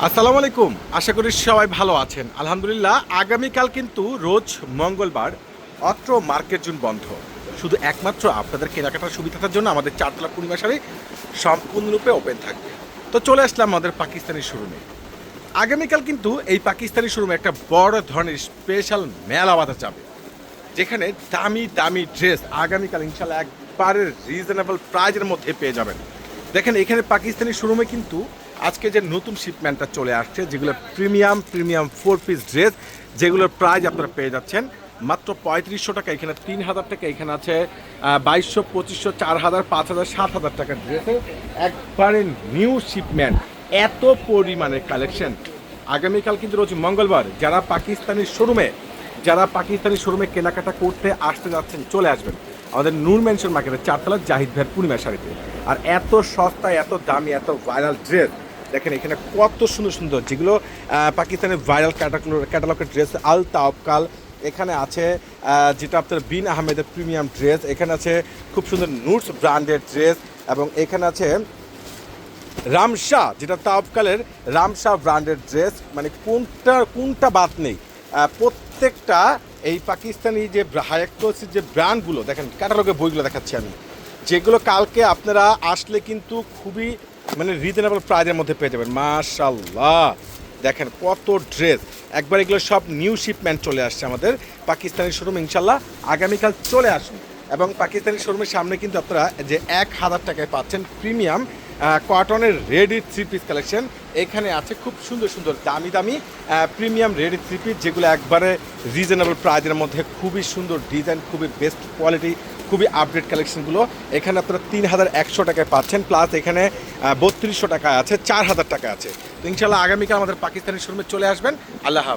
আসসালামু আলাইকুম। আশা করি সবাই ভালো আছেন। আলহামদুলিল্লাহ, আগামীকাল কিন্তু রোজ মঙ্গলবার অত্র মার্কেট জুন বন্ধ। শুধু একমাত্র আপনাদের কেনাকাটার সুবিধাটার জন্য আমাদের চারতলা পূর্ণিমা শাড়ি সম্পূর্ণরূপে ওপেন থাকবে। তো চলে আসলাম আমাদের পাকিস্তানি শোরুমে। আগামীকাল কিন্তু এই পাকিস্তানি শোরুমে একটা বড় ধরনের স্পেশাল মেলা বাঁধা যাবে, যেখানে দামি দামি ড্রেস আগামীকাল ইনশাল্লাহ একবারে রিজনেবল প্রাইজের মধ্যে পেয়ে যাবেন। দেখেন, এখানে পাকিস্তানি শোরুমে কিন্তু আজকে যে নতুন শিপমেন্টটা চলে আসছে, যেগুলো premium premium four piece dress যেগুলোর প্রাইজ আপনারা পেয়ে যাচ্ছেন, মাত্র পঁয়ত্রিশশো টাকা, এখানে তিন হাজার টাকা, এখানে আছে বাইশশো, পঁচিশশো, চার হাজার, পাঁচ হাজার, সাত হাজার টাকার ড্রেসে একবারে নিউ শিপমেন্ট এত পরিমাণের কালেকশন আগামীকাল কিন্তু রয়েছে মঙ্গলবার, যারা পাকিস্তানি শোরুমে যারা পাকিস্তানি শোরুমে কেনাকাটা করতে আসতে যাচ্ছেন, চলে আসবেন। আমাদের নূর মেনশন মার্কেটের চারতলা জাহিদ ভাইয়ের পূর্ণিমা শাড়িতে। আর এত সস্তা এত দামি, এত ভাইরাল ড্রেস দেখেন, এখানে কত সুন্দর সুন্দর যেগুলো পাকিস্তানের ভাইরাল ক্যাটালগ ক্যাটালগের ড্রেস আল তাওকাল এখানে আছে যেটা আপনার বিন আহমেদের প্রিমিয়াম ড্রেস এখানে আছে খুব সুন্দর নুটস ব্র্যান্ডের ড্রেস এবং এখানে আছে রামশা, যেটা তাওকালের রামশা ব্র্যান্ডের ড্রেস মানে কোনটা কোনটা বাদ নেই। প্রত্যেকটা এই পাকিস্তানি যে হায়াক্টোসির যে ব্র্যান্ডগুলো দেখেন ক্যাটালগের বইগুলো দেখাচ্ছি আমি। যেগুলো কালকে আপনারা আসলে কিন্তু খুবই মানে রিজনেবল প্রাইজের মধ্যে পেয়ে যাবেন। মাশাল্লাহ দেখেন কত ড্রেস একবার এগুলো সব নিউ শিপমেন্ট চলে আসছে আমাদের পাকিস্তানি শোরুম ইনশাল্লাহ আগামীকাল চলে আসুন এবং পাকিস্তানি শোরুমের সামনে কিন্তু আপনারা যে এক হাজার টাকায় পাচ্ছেন প্রিমিয়াম কটনের রেডি থ্রি পিস কালেকশন এখানে আছে খুব সুন্দর সুন্দর দামি দামি প্রিমিয়াম রেডি থ্রি পিস যেগুলো একবারে রিজনেবল প্রাইজের মধ্যে খুবই সুন্দর ডিজাইন খুবই বেস্ট কোয়ালিটি খুবই আপডেট কালেকশনগুলো এখানে আপনারা তিন হাজার একশো টাকায় পাচ্ছেন প্লাস এখানে বত্রিশশো টাকা আছে, চার হাজার টাকা আছে। ইনশাল্লাহ আগামীকাল আমাদের পাকিস্তানি শোরুমে চলে আসবেন। আল্লাহ হাফ